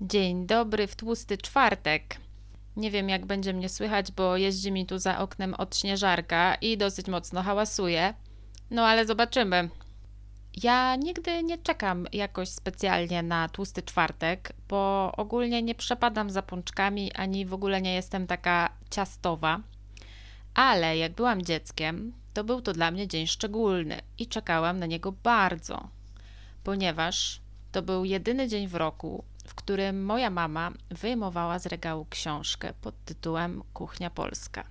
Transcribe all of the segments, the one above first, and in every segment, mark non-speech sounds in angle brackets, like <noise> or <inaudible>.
Dzień dobry w tłusty czwartek. Nie wiem, jak będzie mnie słychać, bo jeździ mi tu za oknem odśnieżarka i dosyć mocno hałasuje. No ale zobaczymy. Ja nigdy nie czekam jakoś specjalnie na tłusty czwartek, bo ogólnie nie przepadam za pączkami ani w ogóle nie jestem taka ciastowa. Ale jak byłam dzieckiem, to był to dla mnie dzień szczególny i czekałam na niego bardzo, ponieważ to był jedyny dzień w roku, w którym moja mama wyjmowała z regału książkę pod tytułem Kuchnia Polska.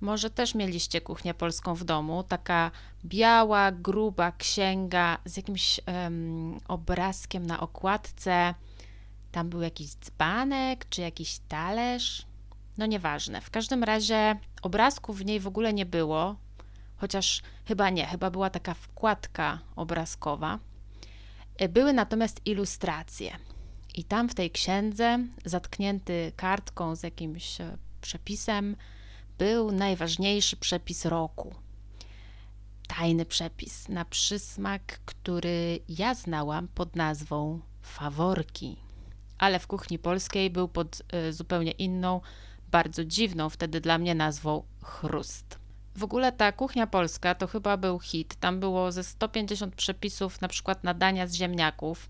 Może też mieliście kuchnię polską w domu, taka biała, gruba księga z jakimś em, obrazkiem na okładce. Tam był jakiś dzbanek czy jakiś talerz. No nieważne. W każdym razie obrazków w niej w ogóle nie było, chociaż chyba nie, chyba była taka wkładka obrazkowa. E, Były natomiast ilustracje. I tam w tej księdze, zatknięty kartką z jakimś e, przepisem, był najważniejszy przepis roku. Tajny przepis na przysmak, który ja znałam pod nazwą faworki. Ale w kuchni polskiej był pod y, zupełnie inną, bardzo dziwną wtedy dla mnie nazwą chrust. W ogóle ta kuchnia polska to chyba był hit. Tam było ze 150 przepisów na przykład na dania z ziemniaków.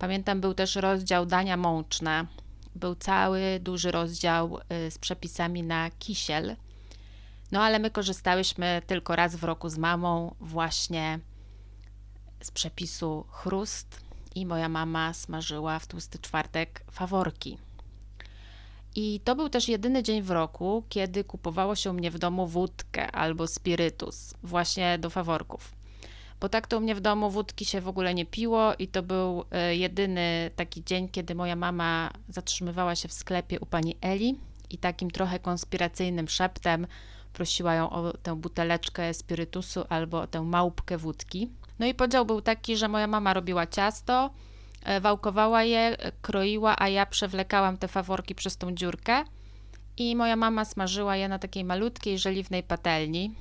Pamiętam, był też rozdział dania mączne. Był cały duży rozdział y, z przepisami na kisiel. No ale my korzystałyśmy tylko raz w roku z mamą właśnie z przepisu chrust i moja mama smażyła w tłusty czwartek faworki. I to był też jedyny dzień w roku, kiedy kupowało się u mnie w domu wódkę albo spirytus właśnie do faworków. Bo tak to u mnie w domu wódki się w ogóle nie piło i to był e, jedyny taki dzień, kiedy moja mama zatrzymywała się w sklepie u pani Eli i takim trochę konspiracyjnym szeptem prosiła ją o tę buteleczkę spirytusu albo o tę małpkę wódki. No i podział był taki, że moja mama robiła ciasto, e, wałkowała je, e, kroiła, a ja przewlekałam te faworki przez tą dziurkę i moja mama smażyła je na takiej malutkiej, żeliwnej patelni.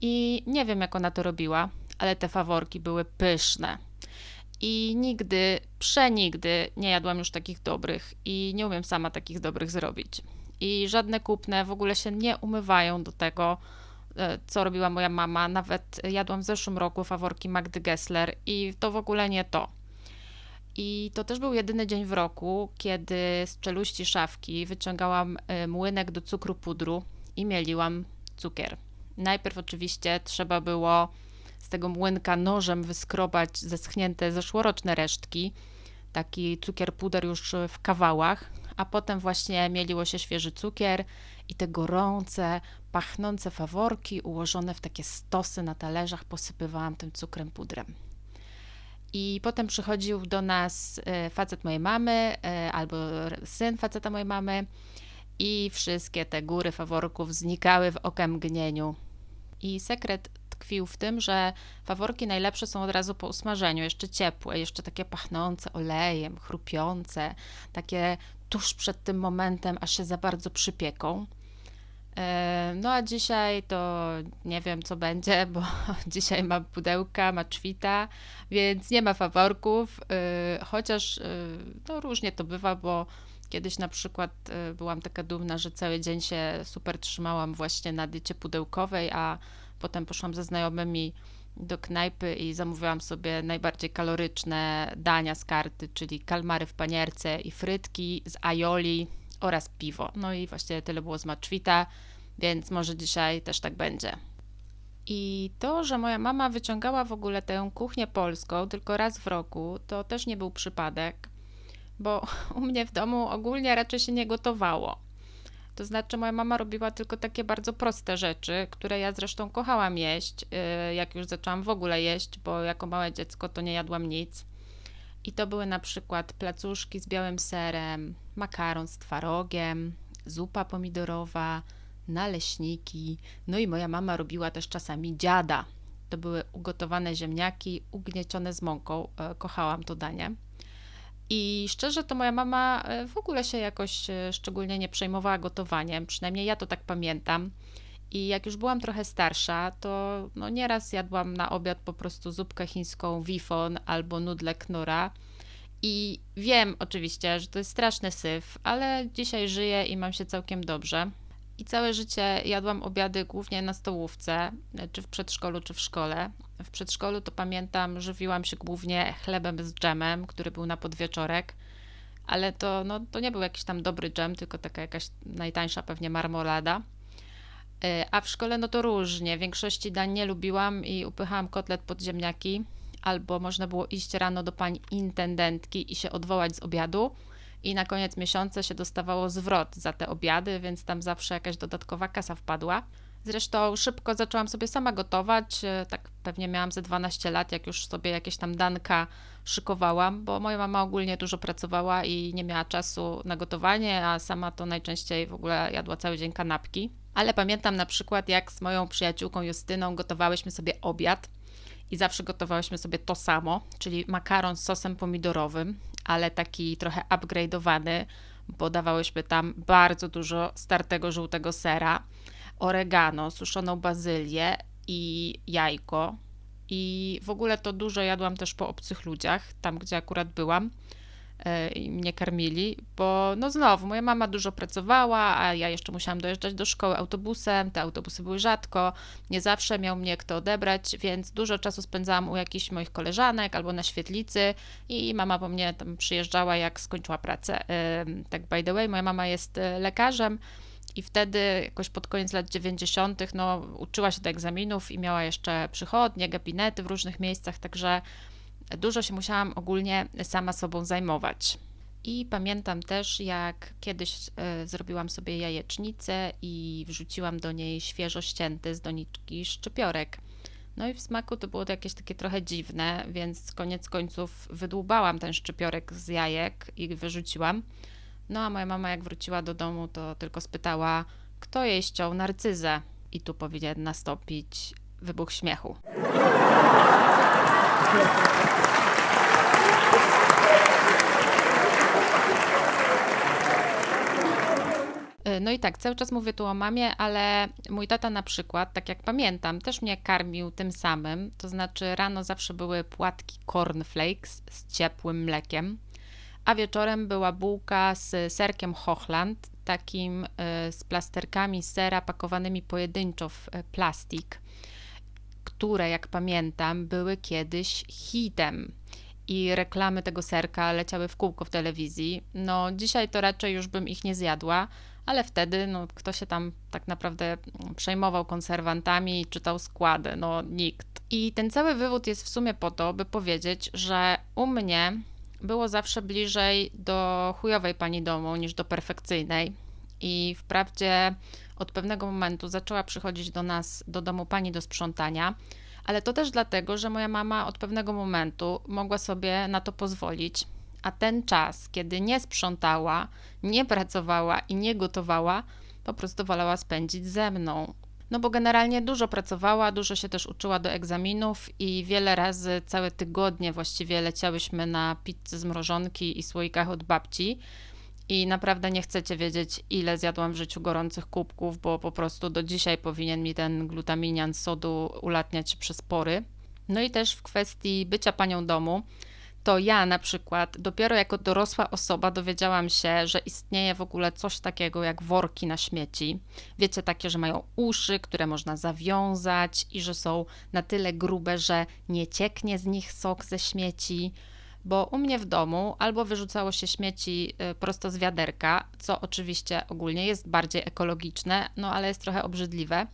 I nie wiem, jak ona to robiła, ale te faworki były pyszne. I nigdy, przenigdy nie jadłam już takich dobrych i nie umiem sama takich dobrych zrobić. I żadne kupne w ogóle się nie umywają do tego, e, co robiła moja mama. Nawet jadłam w zeszłym roku faworki Magdy Gessler i to w ogóle nie to. I to też był jedyny dzień w roku, kiedy z czeluści szafki wyciągałam e, młynek do cukru pudru i mieliłam cukier. Najpierw oczywiście trzeba było z tego młynka nożem wyskrobać zeschnięte zeszłoroczne resztki, taki cukier puder już w kawałach, a potem właśnie mieliło się świeży cukier i te gorące, pachnące faworki ułożone w takie stosy na talerzach posypywałam tym cukrem pudrem. I potem przychodził do nas e, facet mojej mamy e, albo syn faceta mojej mamy i wszystkie te góry faworków znikały w okamgnieniu. I sekret tkwił w tym, że faworki najlepsze są od razu po usmażeniu, jeszcze ciepłe, jeszcze takie pachnące olejem, chrupiące, takie tuż przed tym momentem, aż się za bardzo przypieką. E, No a dzisiaj to nie wiem co będzie, bo <laughs> dzisiaj ma pudełka, ma czwita, więc nie ma faworków, e, chociaż e, no różnie to bywa, bo kiedyś na przykład byłam taka dumna, że cały dzień się super trzymałam właśnie na diecie pudełkowej, a potem poszłam ze znajomymi do knajpy i zamówiłam sobie najbardziej kaloryczne dania z karty, czyli kalmary w panierce i frytki z aioli oraz piwo. No i właściwie tyle było z maczwita, więc może dzisiaj też tak będzie. I to, że moja mama wyciągała w ogóle tę kuchnię polską tylko raz w roku, to też nie był przypadek, bo <laughs> u mnie w domu ogólnie raczej się nie gotowało. To znaczy, moja mama robiła tylko takie bardzo proste rzeczy, które ja zresztą kochałam jeść, yy, jak już zaczęłam w ogóle jeść, bo jako małe dziecko to nie jadłam nic. I to były na przykład placuszki z białym serem, makaron z twarogiem, zupa pomidorowa, naleśniki. No i moja mama robiła też czasami dziada. To były ugotowane ziemniaki ugniecione z mąką. E, Kochałam to danie. I szczerze, to moja mama e, w ogóle się jakoś e, szczególnie nie przejmowała gotowaniem, przynajmniej ja to tak pamiętam. I jak już byłam trochę starsza, to no nieraz jadłam na obiad po prostu zupkę chińską wifon albo nudle knura. I wiem oczywiście, że to jest straszny syf, ale dzisiaj żyję i mam się całkiem dobrze. I całe życie jadłam obiady głównie na stołówce, czy w przedszkolu, czy w szkole. W przedszkolu to pamiętam, żywiłam się głównie chlebem z dżemem, który był na podwieczorek, ale to, no, to nie był jakiś tam dobry dżem, tylko taka jakaś najtańsza pewnie marmolada. E, a w szkole no to różnie. Większości dań nie lubiłam i upychałam kotlet pod ziemniaki, albo można było iść rano do pani intendentki i się odwołać z obiadu i na koniec miesiąca się dostawało zwrot za te obiady, więc tam zawsze jakaś dodatkowa kasa wpadła. Zresztą szybko zaczęłam sobie sama gotować, e, tak pewnie miałam ze 12 lat, jak już sobie jakieś tam danka szykowałam, bo moja mama ogólnie dużo pracowała i nie miała czasu na gotowanie, a sama to najczęściej w ogóle jadła cały dzień kanapki. Ale pamiętam na przykład, jak z moją przyjaciółką Justyną gotowałyśmy sobie obiad i zawsze gotowałyśmy sobie to samo, czyli makaron z sosem pomidorowym, ale taki trochę upgrade'owany, bo dawałyśmy tam bardzo dużo startego żółtego sera, oregano, suszoną bazylię i jajko. I w ogóle to dużo jadłam też po obcych ludziach, tam gdzie akurat byłam. E, i mnie karmili, bo no znowu, moja mama dużo pracowała, a ja jeszcze musiałam dojeżdżać do szkoły autobusem, te autobusy były rzadko, nie zawsze miał mnie kto odebrać, więc dużo czasu spędzałam u jakichś moich koleżanek albo na świetlicy i mama po mnie tam przyjeżdżała jak skończyła pracę. Tak by the way, moja mama jest e, lekarzem, i wtedy, jakoś pod koniec lat 90., no, uczyła się do egzaminów i miała jeszcze przychodnie, gabinety w różnych miejscach, także dużo się musiałam ogólnie sama sobą zajmować. I pamiętam też, jak kiedyś y, zrobiłam sobie jajecznicę i wrzuciłam do niej świeżo ścięty z doniczki szczypiorek. No i w smaku to było to jakieś takie trochę dziwne, więc koniec końców wydłubałam ten szczypiorek z jajek i wyrzuciłam. No a moja mama jak wróciła do domu, to tylko spytała, kto jej ściął narcyzę. I tu powinien nastąpić wybuch śmiechu. No i tak, cały czas mówię tu o mamie, ale mój tata na przykład, tak jak pamiętam, też mnie karmił tym samym. To znaczy rano zawsze były płatki cornflakes z ciepłym mlekiem, a wieczorem była bułka z serkiem Hochland, takim y, z plasterkami sera pakowanymi pojedynczo w y, plastik które, jak pamiętam, były kiedyś hitem i reklamy tego serka leciały w kółko w telewizji. No, dzisiaj to raczej już bym ich nie zjadła, ale wtedy, no, kto się tam tak naprawdę przejmował konserwantami i czytał składy? No, nikt. I ten cały wywód jest w sumie po to, by powiedzieć, że u mnie było zawsze bliżej do chujowej pani domu niż do perfekcyjnej. I wprawdzie od pewnego momentu zaczęła przychodzić do nas, do domu pani do sprzątania, ale to też dlatego, że moja mama od pewnego momentu mogła sobie na to pozwolić, a ten czas, kiedy nie sprzątała, nie pracowała i nie gotowała, po prostu wolała spędzić ze mną. No bo generalnie dużo pracowała, dużo się też uczyła do egzaminów i wiele razy całe tygodnie właściwie leciałyśmy na pizzę z mrożonki i słoikach od babci, i naprawdę nie chcecie wiedzieć, ile zjadłam w życiu gorących kubków, bo po prostu do dzisiaj powinien mi ten glutaminian sodu ulatniać przez pory. No i też w kwestii bycia panią domu, to ja na przykład dopiero jako dorosła osoba dowiedziałam się, że istnieje w ogóle coś takiego jak worki na śmieci. Wiecie, takie, że mają uszy, które można zawiązać i że są na tyle grube, że nie cieknie z nich sok ze śmieci bo u mnie w domu albo wyrzucało się śmieci y, prosto z wiaderka, co oczywiście ogólnie jest bardziej ekologiczne, no ale jest trochę obrzydliwe,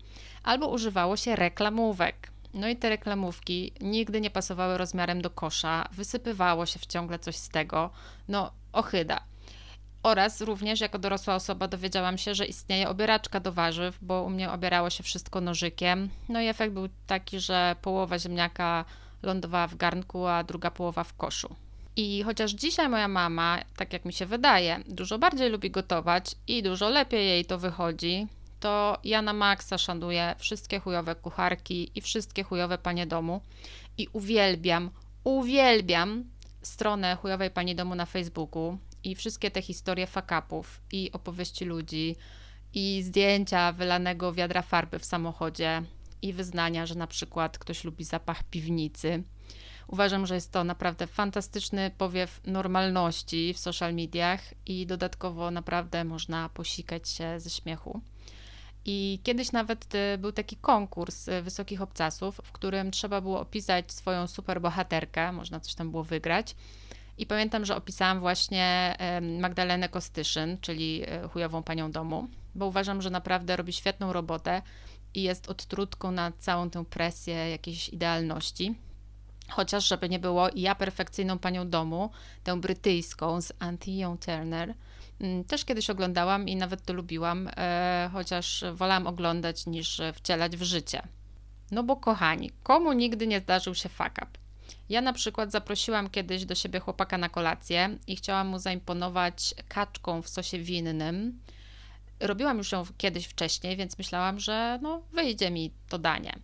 albo używało się reklamówek. No i te reklamówki nigdy nie pasowały rozmiarem do kosza, wysypywało się wciągle coś z tego, no ochyda. Oraz również jako dorosła osoba dowiedziałam się, że istnieje obieraczka do warzyw, bo u mnie obierało się wszystko nożykiem. No i efekt był taki, że połowa ziemniaka lądowała w garnku, a druga połowa w koszu. I chociaż dzisiaj moja mama, tak jak mi się wydaje, dużo bardziej lubi gotować i dużo lepiej jej to wychodzi, to ja na maksa szanuję wszystkie chujowe kucharki i wszystkie chujowe panie domu i uwielbiam, uwielbiam stronę chujowej pani domu na Facebooku i wszystkie te historie fakapów i opowieści ludzi i zdjęcia wylanego wiadra farby w samochodzie i wyznania, że na przykład ktoś lubi zapach piwnicy. Uważam, że jest to naprawdę fantastyczny powiew normalności w social mediach i dodatkowo naprawdę można posikać się ze śmiechu. I kiedyś nawet y, był taki konkurs y, wysokich obcasów, w którym trzeba było opisać swoją superbohaterkę, można coś tam było wygrać. I pamiętam, że opisałam właśnie Magdalenę Kostyszyn, czyli e, chujową panią domu, bo uważam, że naprawdę robi świetną robotę i jest odtrutką na całą tę presję jakiejś idealności. Chociaż, żeby nie było, ja perfekcyjną panią domu, tę brytyjską z Antią Turner, też kiedyś oglądałam i nawet to lubiłam, e, chociaż wolałam oglądać niż wcielać w życie. No bo kochani, komu nigdy nie zdarzył się fuck up? Ja na przykład zaprosiłam kiedyś do siebie chłopaka na kolację i chciałam mu zaimponować kaczką w sosie winnym. Robiłam już ją kiedyś wcześniej, więc myślałam, że no, wyjdzie mi to danie.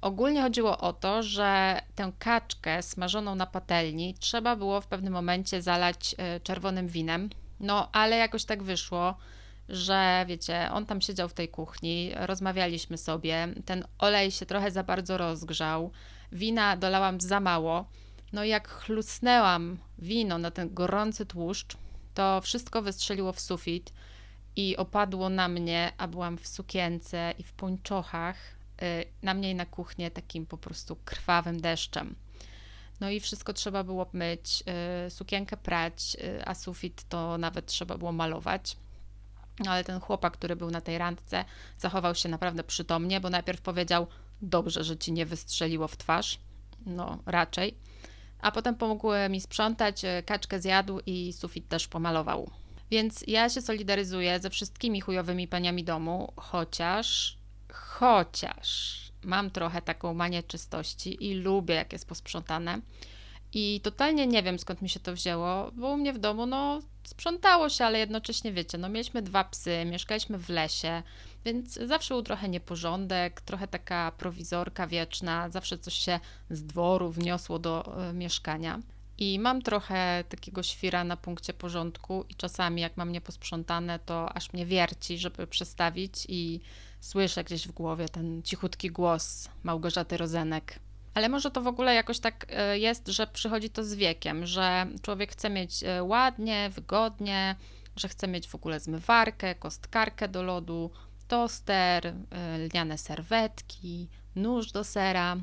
Ogólnie chodziło o to, że tę kaczkę smażoną na patelni trzeba było w pewnym momencie zalać e, czerwonym winem. No, ale jakoś tak wyszło, że wiecie, on tam siedział w tej kuchni, rozmawialiśmy sobie, ten olej się trochę za bardzo rozgrzał, wina dolałam za mało. No i jak chlusnęłam wino na ten gorący tłuszcz, to wszystko wystrzeliło w sufit i opadło na mnie, a byłam w sukience i w pończochach, y, na mnie i na kuchnię takim po prostu krwawym deszczem. No i wszystko trzeba było myć, y, sukienkę prać, y, a sufit to nawet trzeba było malować. No ale ten chłopak, który był na tej randce, zachował się naprawdę przytomnie, bo najpierw powiedział: Dobrze, że ci nie wystrzeliło w twarz. No, raczej. A potem pomógł mi sprzątać, e, kaczkę zjadł i sufit też pomalował. Więc ja się solidaryzuję ze wszystkimi chujowymi paniami domu, chociaż, chociaż mam trochę taką manię czystości i lubię, jak jest posprzątane. I totalnie nie wiem, skąd mi się to wzięło, bo u mnie w domu, no, sprzątało się, ale jednocześnie, wiecie, no, mieliśmy dwa psy, mieszkaliśmy w lesie, więc zawsze był trochę nieporządek, trochę taka prowizorka wieczna, zawsze coś się z dworu wniosło do y, mieszkania. I mam trochę takiego świra na punkcie porządku i czasami jak mam nieposprzątane, to aż mnie wierci, żeby przestawić i słyszę gdzieś w głowie ten cichutki głos Małgorzaty Rozenek. Ale może to w ogóle jakoś tak e, jest, że przychodzi to z wiekiem, że człowiek chce mieć e, ładnie, wygodnie, że chce mieć w ogóle zmywarkę, kostkarkę do lodu, toster, e, lniane serwetki, nóż do sera.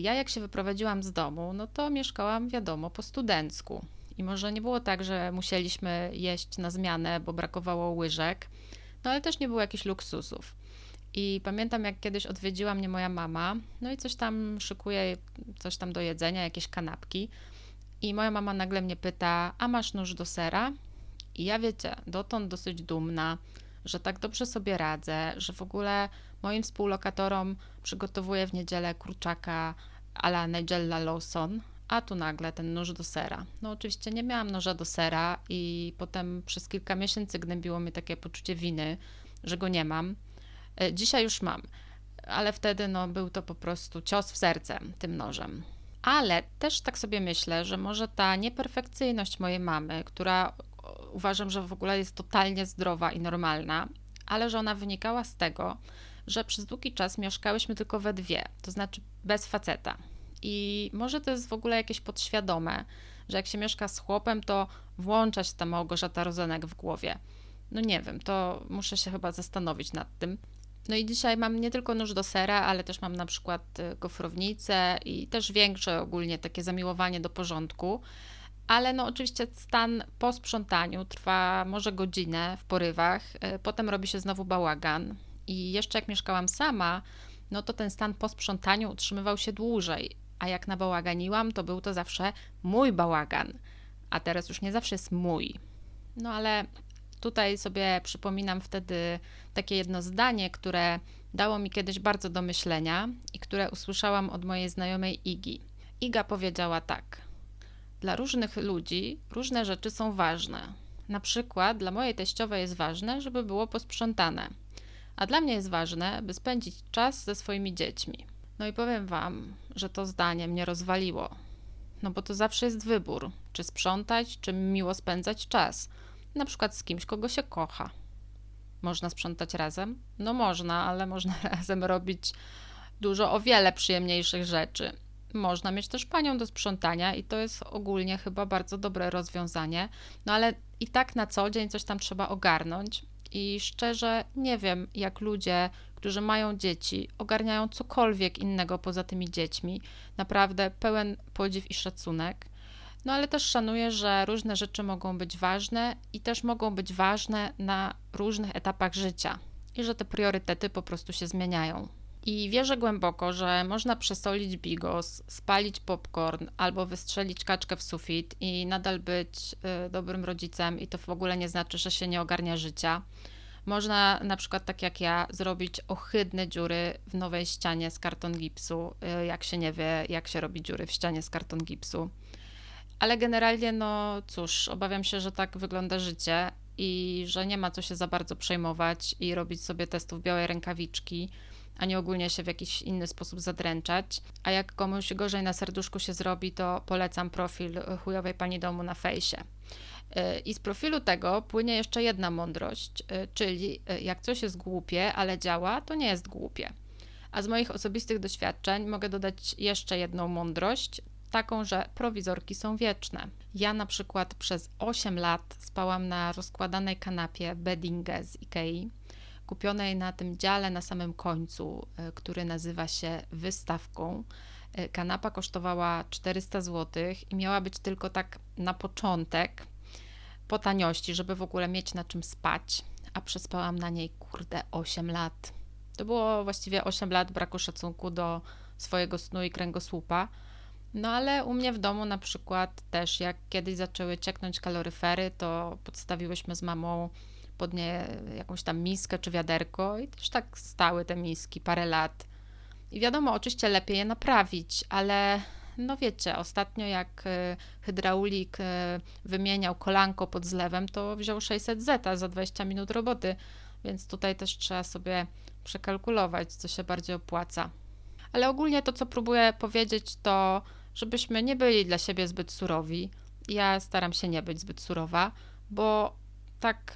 Ja jak się wyprowadziłam z domu, no to mieszkałam, wiadomo, po studencku. I może nie było tak, że musieliśmy jeść na zmianę, bo brakowało łyżek, no ale też nie było jakichś luksusów. I pamiętam, jak kiedyś odwiedziła mnie moja mama, no i coś tam szykuje, coś tam do jedzenia, jakieś kanapki. I moja mama nagle mnie pyta: A masz nóż do sera? I ja wiecie, dotąd dosyć dumna, że tak dobrze sobie radzę, że w ogóle moim współlokatorom przygotowuję w niedzielę kurczaka a la Nigella Lawson, a tu nagle ten nóż do sera. No oczywiście nie miałam noża do sera i potem przez kilka miesięcy gnębiło mnie takie poczucie winy, że go nie mam. E, dzisiaj już mam, ale wtedy no, był to po prostu cios w serce tym nożem. Ale też tak sobie myślę, że może ta nieperfekcyjność mojej mamy, która uważam, że w ogóle jest totalnie zdrowa i normalna, ale że ona wynikała z tego, że przez długi czas mieszkałyśmy tylko we dwie, to znaczy bez faceta. I może to jest w ogóle jakieś podświadome, że jak się mieszka z chłopem, to włącza się ta Małgorzata Rozenek w głowie. No nie wiem, to muszę się chyba zastanowić nad tym. No i dzisiaj mam nie tylko nóż do sera, ale też mam na przykład y, gofrownicę i też większe ogólnie takie zamiłowanie do porządku. Ale no oczywiście stan po sprzątaniu trwa może godzinę w porywach, y, potem robi się znowu bałagan. I jeszcze jak mieszkałam sama, no to ten stan po sprzątaniu utrzymywał się dłużej. A jak nabałaganiłam, to był to zawsze mój bałagan. A teraz już nie zawsze jest mój. No ale Tutaj sobie przypominam wtedy takie jedno zdanie, które dało mi kiedyś bardzo do myślenia i które usłyszałam od mojej znajomej Igi. Iga powiedziała tak: Dla różnych ludzi różne rzeczy są ważne. Na przykład dla mojej teściowej jest ważne, żeby było posprzątane, a dla mnie jest ważne, by spędzić czas ze swoimi dziećmi. No i powiem Wam, że to zdanie mnie rozwaliło. No bo to zawsze jest wybór, czy sprzątać, czy miło spędzać czas na przykład z kimś, kogo się kocha. Można sprzątać razem? No można, ale można <laughs> razem robić dużo o wiele przyjemniejszych rzeczy. można mieć też panią do sprzątania i to jest ogólnie chyba bardzo dobre rozwiązanie. No ale i tak na co dzień coś tam trzeba ogarnąć. I szczerze nie wiem, jak ludzie, którzy mają dzieci, ogarniają cokolwiek innego poza tymi dziećmi. Naprawdę pełen podziw i szacunek. No ale też szanuję, że różne rzeczy mogą być ważne i też mogą być ważne na różnych etapach życia i że te priorytety po prostu się zmieniają. I wierzę głęboko, że można przesolić bigos, spalić popcorn albo wystrzelić kaczkę w sufit i nadal być y, dobrym rodzicem, i to w ogóle nie znaczy, że się nie ogarnia życia. Można na przykład, tak jak ja, zrobić ohydne dziury w nowej ścianie z karton gipsu, y, jak się nie wie, jak się robi dziury w ścianie z karton gipsu. Ale generalnie, no cóż, obawiam się, że tak wygląda życie i że nie ma co się za bardzo przejmować i robić sobie testów białej rękawiczki, a nie ogólnie się w jakiś inny sposób zadręczać. A jak komuś gorzej na serduszku się zrobi, to polecam profil chujowej pani domu na fejsie. Y, I z profilu tego płynie jeszcze jedna mądrość, y, czyli y, jak coś jest głupie, ale działa, to nie jest głupie. A z moich osobistych doświadczeń mogę dodać jeszcze jedną mądrość, taką, że prowizorki są wieczne. Ja na przykład przez 8 lat spałam na rozkładanej kanapie beddingę z Ikei, kupionej na tym dziale na samym końcu, e, który nazywa się wystawką. E, kanapa kosztowała 400 zł i miała być tylko tak na początek, po taniości, żeby w ogóle mieć na czym spać, a przespałam na niej kurde 8 lat. To było właściwie 8 lat braku szacunku do swojego snu i kręgosłupa. No ale u mnie w domu na przykład też, jak kiedyś zaczęły cieknąć kaloryfery, to podstawiłyśmy z mamą pod nie jakąś tam miskę czy wiaderko i też tak stały te miski parę lat. I wiadomo, oczywiście lepiej je naprawić, ale no wiecie, ostatnio jak y, hydraulik y, wymieniał kolanko pod zlewem, to wziął 600 zeta za 20 minut roboty, więc tutaj też trzeba sobie przekalkulować, co się bardziej opłaca. Ale ogólnie to, co próbuję powiedzieć, to żebyśmy nie byli dla siebie zbyt surowi. Ja staram się nie być zbyt surowa, bo tak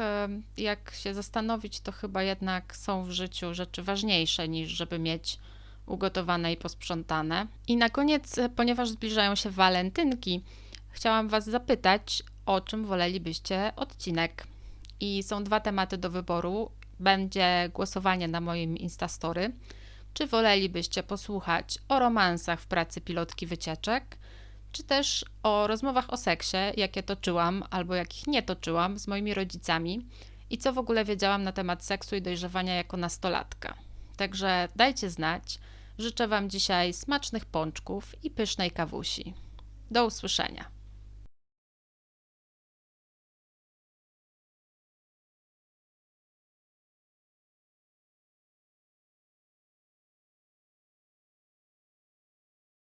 jak się zastanowić, to chyba jednak są w życiu rzeczy ważniejsze niż żeby mieć ugotowane i posprzątane. I na koniec, ponieważ zbliżają się walentynki, chciałam Was zapytać, o czym wolelibyście odcinek. I są dwa tematy do wyboru. Będzie głosowanie na moim Instastory czy wolelibyście posłuchać o romansach w pracy pilotki wycieczek, czy też o rozmowach o seksie, jakie toczyłam albo jakich nie toczyłam z moimi rodzicami i co w ogóle wiedziałam na temat seksu i dojrzewania jako nastolatka. Także dajcie znać. Życzę Wam dzisiaj smacznych pączków i pysznej kawusi. Do usłyszenia.